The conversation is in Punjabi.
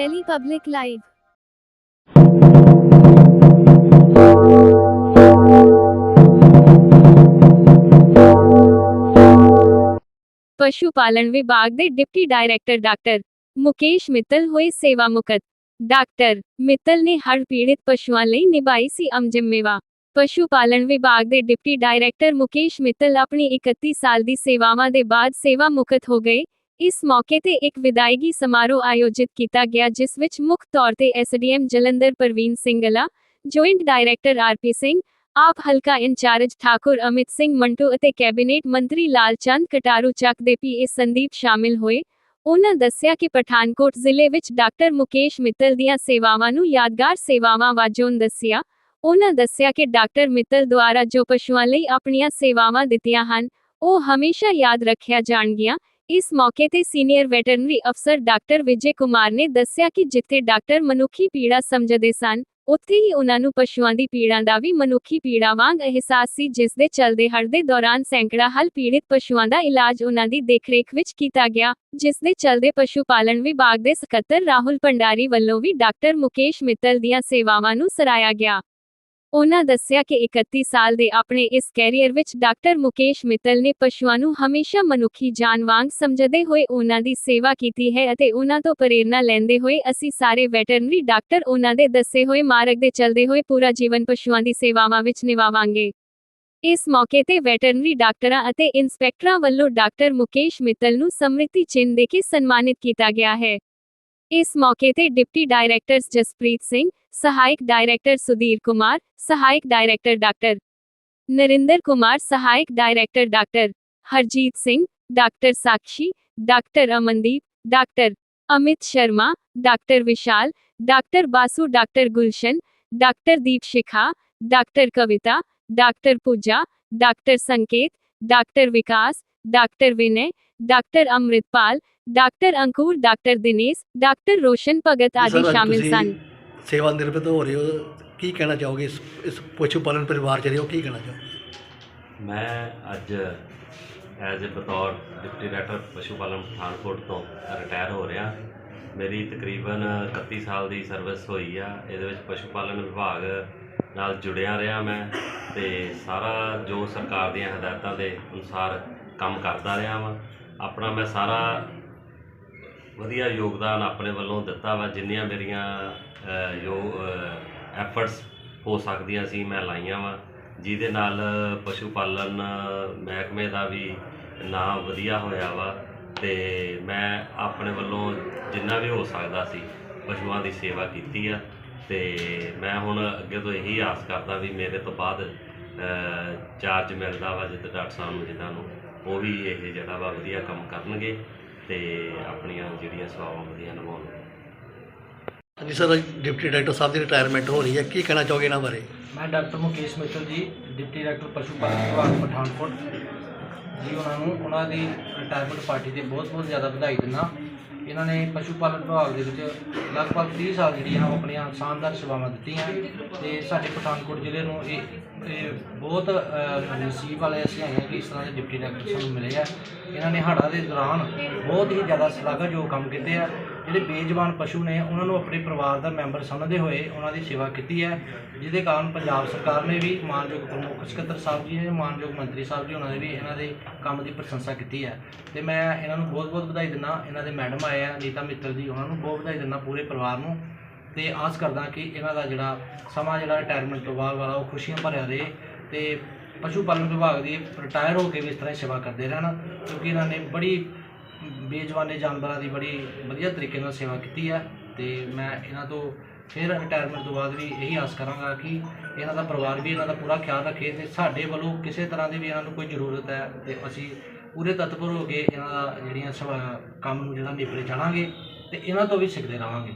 Delhi Public Live ਪਸ਼ੂ ਪਾਲਣ ਵਿਭਾਗ ਦੇ deputy director doctor Mukesh Mittal ਹੋਏ ਸੇਵਾ ਮੁਕਤ ਡਾਕਟਰ ਮਿੱਤਲ ਨੇ ਹੜ੍ਹ ਪੀੜਿਤ ਪਸ਼ੂਆਂ ਲਈ ਨਿਭਾਈ ਸੀ ਅਮ ਜ਼ਿੰਮੇਵਾ ਪਸ਼ੂ ਪਾਲਣ ਵਿਭਾਗ ਦੇ ਡਿਪਟੀ ਡਾਇਰੈਕਟਰ ਮੁਕੇਸ਼ ਮਿੱਤਲ ਆਪਣੀ 31 ਸਾਲ ਦੀ ਸੇਵਾਵਾਂ ਦੇ ਬਾਅਦ ਸੇਵਾ ਮੁਕਤ ਹੋ ਗਏ ਇਸ ਮੌਕੇ ਤੇ ਇੱਕ ਵਿਦਾਇਗੀ ਸਮਾਰੋਹ ਆਯੋਜਿਤ ਕੀਤਾ ਗਿਆ, ਜਿਸ ਵਿੱਚ ਮੁੱਖ ਤੌਰ ਤੇ SDM Jalandhar Parveen Singla joint director RP Singh, AAP ਹਲਕਾ ਇੰਚਾਰਜ ਠਾਕੁਰ ਅਮਿਤ ਸਿੰਘ ਮੰਟੂ ਅਤੇ ਕੈਬਨਿਟ ਮੰਤਰੀ ਲਾਲਚੰਦ ਕਟਾਰੂ ਚੱਕ ਦੇ ਪੀਏ ਸੰਦੀਪ ਸ਼ਾਮਿਲ ਹੋਏ। ਉਹਨਾਂ ਦੱਸਿਆ ਕਿ ਪਠਾਨਕੋਟ ਜ਼ਿਲ੍ਹੇ ਵਿੱਚ ਡਾਕਟਰ ਮੁਕੇਸ਼ ਮਿੱਤਲ ਦੀਆਂ ਸੇਵਾਵਾਂ ਨੂੰ ਯਾਦਗਾਰ ਸੇਵਾਵਾਂ ਵਜੋਂ ਦੱਸਿਆ। ਉਹਨਾਂ ਦੱਸਿਆ ਕਿ ਡਾਕਟਰ ਮਿੱਤਲ ਦੁਆਰਾ ਜੋ ਪਸ਼ੂਆਂ ਲਈ ਆਪਣੀਆਂ ਸੇਵਾਵਾਂ ਦਿੱਤੀਆਂ ਹਨ, ਉਹ ਹਮੇਸ਼ਾ ਯਾਦ ਰੱਖਿਆ ਜਾਣਗੀਆਂ ਇਸ ਮੌਕੇ ਤੇ ਸੀਨੀਅਰ ਵੈਟਰਨਰੀ ਅਫਸਰ ਡਾਕਟਰ ਵਿਜੇ ਕੁਮਾਰ ਨੇ ਦੱਸਿਆ ਕਿ ਜਿੱਥੇ ਡਾਕਟਰ ਮਨੁੱਖੀ ਪੀੜਾ ਸਮਝਦੇ ਸਨ, ਉੱਥੇ ਹੀ ਉਹਨਾਂ ਨੂੰ ਪਸ਼ੂਆਂ ਦੀ ਪੀੜਾਂ ਦਾ ਵੀ ਮਨੁੱਖੀ ਪੀੜਾ ਵਾਂਗ ਅਹਿਸਾਸ ਸੀ, ਜਿਸ ਦੇ ਚਲਦੇ ਹੜ੍ਹ ਦੇ ਦੌਰਾਨ ਸੈਂਕੜਾ ਹਲ ਪੀੜਿਤ ਪਸ਼ੂਆਂ ਦਾ ਇਲਾਜ ਉਹਨਾਂ ਦੀ ਦੇਖਰੇਖ ਵਿੱਚ ਕੀਤਾ ਗਿਆ, ਜਿਸ ਦੇ ਚਲਦੇ ਪਸ਼ੂ ਪਾਲਣ ਵਿਭਾਗ ਦੇ ਸਕੱਤਰ ਰਾਹੁਲ ਭੰਡਾਰੀ ਵੱਲੋਂ ਵੀ ਡਾਕਟਰ ਮੁਕੇਸ਼ ਮਿੱਤਲ ਦੀਆਂ ਸੇਵਾਵਾਂ ਨੂੰ ਸਰਾਇਆ ਗਿਆ। ਉਹਨਾਂ ਦੱਸਿਆ ਕਿ 31 ਸਾਲ ਦੇ ਆਪਣੇ ਇਸ ਕੈਰੀਅਰ ਵਿੱਚ ਡਾਕਟਰ ਮੁਕੇਸ਼ ਮਿੱਤਲ ਨੇ ਪਸ਼ੂਆਂ ਨੂੰ ਹਮੇਸ਼ਾ ਮਨੁੱਖੀ ਜਾਨ ਵਾਂਗ ਸਮਝਦੇ ਹੋਏ ਉਹਨਾਂ ਦੀ ਸੇਵਾ ਕੀਤੀ ਹੈ ਅਤੇ ਉਹਨਾਂ ਤੋਂ ਪ੍ਰੇਰਣਾ ਲੈਂਦੇ ਹੋਏ ਅਸੀਂ ਸਾਰੇ ਵੈਟਰਨਰੀ ਡਾਕਟਰ ਉਹਨਾਂ ਦੇ ਦੱਸੇ ਹੋਏ ਮਾਰਗ ਦੇ ਚੱਲਦੇ ਹੋਏ ਪੂਰਾ ਜੀਵਨ ਪਸ਼ੂਆਂ ਦੀ ਸੇਵਾਵਾਂ ਵਿੱਚ ਨਿਭਾਵਾਂਗੇ। ਇਸ ਮੌਕੇ ਤੇ ਵੈਟਰਨਰੀ ਡਾਕਟਰਾਂ ਅਤੇ ਇੰਸਪੈਕਟਰਾਂ ਵੱਲੋਂ ਡਾਕਟਰ ਮੁਕੇਸ਼ ਮਿੱਤਲ ਨੂੰ ਸਮ੍ਰਿਤੀ ਚਿੰਨ੍ਹ ਦੇ ਕੇ ਸਨਮਾਨਿਤ ਕੀਤਾ ਗਿਆ ਹੈ। ਇਸ ਮੌਕੇ ਤੇ ਡਿਪਟੀ ਡਾਇਰੈਕਟਰਸ ਜਸਪ੍ਰੀਤ ਸਿੰਘ ਸਹਾਇਕ ਡਾਇਰੈਕਟਰ ਸੁਧੀਰ ਕੁਮਾਰ ਸਹਾਇਕ ਡਾਇਰੈਕਟਰ ਡਾਕਟਰ ਨਰਿੰਦਰ ਕੁਮਾਰ ਸਹਾਇਕ director doctor Harjit Singh doctor Sakshi doctor Amandeep doctor Amit Sharma doctor Vishal doctor Basu doctor Gulshan doctor Deep Shikha doctor Kavita doctor Pooja doctor Sanket doctor Vikas doctor Vinay doctor Amritpal doctor Ankur doctor Dinesh doctor Roshan Bhagat ਆਦਿ ਸ਼ਾਮਿਲ ਸਨ। ਸੇਵਾ ਨਿਰਵਿਤ ਹੋ ਰਹੇ ਹੋ ਕੀ ਕਹਿਣਾ ਚਾਹੋਗੇ ਇਸ ਇਸ ਪਸ਼ੂ ਪਾਲਣ ਪਰਿਵਾਰ ਚ ਰਹੇ ਹੋ ਕੀ ਕਹਿਣਾ ਚਾਹੋਗੇ? ਮੈਂ ਅੱਜ ਐਜ਼ ਅ ਬਤੌਰ ਡਿਪਟੀ ਡਾਇਰੈਕਟਰ ਪਸ਼ੂ ਪਾਲਣ ਪਠਾਨਕੋਟ ਤੋਂ ਰਿਟਾਇਰ ਹੋ ਰਿਹਾ। ਮੇਰੀ ਤਕਰੀਬਨ 31 ਸਾਲ ਦੀ ਸਰਵਿਸ ਹੋਈ ਆ ਇਹਦੇ ਵਿੱਚ ਪਸ਼ੂ ਪਾਲਣ ਵਿਭਾਗ ਨਾਲ ਜੁੜਿਆ ਰਿਹਾ ਮੈਂ ਤੇ ਸਾਰਾ ਜੋ ਸਰਕਾਰ ਦੀਆਂ ਹਦਾਇਤਾਂ ਦੇ ਅਨੁਸਾਰ ਕੰਮ ਕਰਦਾ ਰਿਹਾ ਵਾਂ। ਆਪਣਾ ਮੈਂ ਸਾਰਾ ਵਧੀਆ ਯੋਗਦਾਨ ਆਪਣੇ ਵੱਲੋਂ ਦਿੱਤਾ ਵਾ ਜਿੰਨੀਆਂ ਮੇਰੀਆਂ ਅ, ਜੋ ਐਫਰਟਸ ਹੋ ਸਕਦੀਆਂ ਸੀ ਮੈਂ ਲਾਈਆਂ ਵਾ। ਜਿਹਦੇ ਨਾਲ ਪਸ਼ੂ ਪਾਲਣ ਮਹਿਕਮੇ ਦਾ ਵੀ ਨਾਮ ਵਧੀਆ ਹੋਇਆ ਵਾ ਤੇ ਮੈਂ ਆਪਣੇ ਵੱਲੋਂ ਜਿੰਨਾ ਵੀ ਹੋ ਸਕਦਾ ਸੀ ਪਸ਼ੂਆਂ ਦੀ ਸੇਵਾ ਕੀਤੀ ਆ। ਤੇ ਮੈਂ ਹੁਣ ਅੱਗੇ ਤੋਂ ਇਹੀ ਆਸ ਕਰਦਾ ਵੀ ਮੇਰੇ ਤੋਂ ਬਾਅਦ ਚਾਰਜ ਮਿਲਦਾ ਵਾ ਜਿੱਦ ਡਾਕਟਰ ਸਾਹਿਬ ਨੂੰ ਜਿਨ੍ਹਾਂ ਨੂੰ ਉਹ ਵੀ ਇਹ ਜਿਹੜਾ ਵਾ ਵਧੀਆ ਕੰਮ ਕਰਨਗੇ। ਤੇ ਆਪਣੀਆਂ ਜਿਹੜੀਆਂ ਸੇਵਾਵਾਂ ਵਧੀਆ ਨਿਭਾਉਣਗੇ ਹਾਂਜੀ ਸਰ ਡਿਪਟੀ ਡਾਇਰੈਕਟਰ ਸਾਹਿਬ ਦੀ ਰਿਟਾਇਰਮੈਂਟ ਹੋ ਰਹੀ ਹੈ। ਕੀ ਕਹਿਣਾ ਚਾਹੋਗੇ ਇਹਨਾਂ ਬਾਰੇ? ਮੈਂ ਡਾਕਟਰ ਮੁਕੇਸ਼ ਮਿੱਤਲ ਜੀ ਡਿਪਟੀ ਡਾਇਰੈਕਟਰ ਪਸ਼ੂ ਪਾਲਣ ਵਿਭਾਗ ਪਠਾਨਕੋਟ। ਜੀ ਉਹਨਾਂ ਨੂੰ ਉਹਨਾਂ ਦੀ ਰਿਟਾਇਰਮੈਂਟ ਪਾਰਟੀ ਤੇ ਬਹੁਤ ਬਹੁਤ ਜ਼ਿਆਦਾ ਵਧਾਈ ਦਿੰਦਾ। ਇਹਨਾਂ ਨੇ ਪਸ਼ੂ ਪਾਲਣ ਵਿਭਾਗ ਦੇ ਵਿੱਚ ਲਗਭਗ 30 ਸਾਲ ਜਿਹੜੀਆਂ ਉਹ ਆਪਣੀਆਂ ਸ਼ਾਨਦਾਰ ਸੇਵਾਵਾਂ ਦਿੱਤੀਆਂ। ਤੇ ਸਾਡੇ ਪਠਾਨਕੋਟ ਜ਼ਿਲ੍ਹੇ ਨੂੰ ਇਹ ਇਹ ਬਹੁਤ ਅ, ਨਸੀਬ ਵਾਲੇ ਅਸੀਂ ਹੈਗੇ ਕਿ ਇਸ ਤਰ੍ਹਾਂ ਦੇ ਡਿਪਟੀ ਡਾਇਰੈਕਟਰ ਸਾਨੂੰ ਮਿਲੇ ਆ। ਇਹਨਾਂ ਨੇ ਹੜ੍ਹਾਂ ਦੇ ਦੌਰਾਨ ਬਹੁਤ ਹੀ ਜ਼ਿਆਦਾ ਸ਼ਲਾਘਾਯੋਗ ਕੰਮ ਕੀਤੇ ਆ। ਜਿਹੜੇ ਬੇਜਵਾਨ ਪਸ਼ੂ ਨੇ ਉਹਨਾਂ ਨੂੰ ਆਪਣੇ ਪਰਿਵਾਰ ਦਾ ਮੈਂਬਰ ਸਮਝਦੇ ਹੋਏ ਉਹਨਾਂ ਦੀ ਸੇਵਾ ਕੀਤੀ ਹੈ। ਜਿਹਦੇ ਕਾਰਨ ਪੰਜਾਬ ਸਰਕਾਰ ਨੇ ਵੀ ਮਾਨਯੋਗ ਪ੍ਰਮੁੱਖ ਸਕੱਤਰ ਸਾਹਿਬ ਜੀ ਨੇ ਮਾਨਯੋਗ ਮੰਤਰੀ ਸਾਹਿਬ ਜੀ ਉਹਨਾਂ ਨੇ ਵੀ ਇਹਨਾਂ ਦੇ ਕੰਮ ਦੀ ਪ੍ਰਸ਼ੰਸਾ ਕੀਤੀ ਹੈ। ਤੇ ਮੈਂ ਇਹਨਾਂ ਨੂੰ ਬਹੁਤ-ਬਹੁਤ ਵਧਾਈ ਦਿੰਦਾ। ਇਹਨਾਂ ਦੇ ਮੈਡਮ ਆਏ ਆ ਨੀਤਾ ਮਿੱਤਲ ਜੀ ਉਹਨਾਂ ਨੂੰ ਬਹੁਤ ਵਧਾਈ ਦਿੰਦਾ ਪੂਰੇ ਪਰਿਵਾਰ ਨੂੰ। ਅਤੇ ਆਸ ਕਰਦਾ ਕਿ ਇਹਨਾਂ ਦਾ ਜਿਹੜਾ ਸਮਾਂ, ਜਿਹੜਾ ਰਿਟਾਇਰਮੈਂਟ ਤੋਂ ਬਾਅਦ ਵਾਲਾ, ਉਹ ਖੁਸ਼ੀਆਂ ਭਰਿਆ ਰਹੇ ਅਤੇ ਪਸ਼ੂ ਪਾਲਣ ਵਿਭਾਗ ਦੀ ਰਿਟਾਇਰ ਹੋ ਕੇ ਵੀ ਇਸ ਤਰ੍ਹਾਂ ਸੇਵਾ ਕਰਦੇ ਰਹਿਣ, ਕਿਉਂਕਿ ਇਹਨਾਂ ਨੇ ਬੜੀ ਬੇਜਵਾਨੇ ਜਾਨਵਰਾਂ ਦੀ ਬੜੀ ਵਧੀਆ ਤਰੀਕੇ ਨਾਲ ਸੇਵਾ ਕੀਤੀ ਹੈ ਅਤੇ ਮੈਂ ਇਹਨਾਂ ਤੋਂ ਫਿਰ ਰਿਟਾਇਰਮੈਂਟ ਤੋਂ ਬਾਅਦ ਵੀ ਇਹੀ ਆਸ ਕਰਾਂਗਾ ਕਿ ਇਹਨਾਂ ਦਾ ਪਰਿਵਾਰ ਵੀ ਇਹਨਾਂ ਦਾ ਪੂਰਾ ਖਿਆਲ ਰੱਖੇ ਅਤੇ ਸਾਡੇ ਵੱਲੋਂ ਕਿਸੇ ਤਰ੍ਹਾਂ ਦੀ ਵੀ ਇਹਨਾਂ ਨੂੰ ਕੋਈ ਜ਼ਰੂਰਤ ਹੈ ਅਤੇ ਅਸੀਂ ਪੂਰੇ ਤਤਪਰ ਹੋ ਕੇ ਇਹਨਾਂ ਦਾ ਜਿਹੜੀਆਂ ਸੇਵਾ ਕੰਮ ਨੂੰ ਜਿਹੜਾ ਨਿਪਰੇ ਜਾਣਾਂਗੇ ਅਤੇ ਇਹਨਾਂ ਤੋਂ ਵੀ ਸਿੱਖਦੇ ਰਹਾਂਗੇ।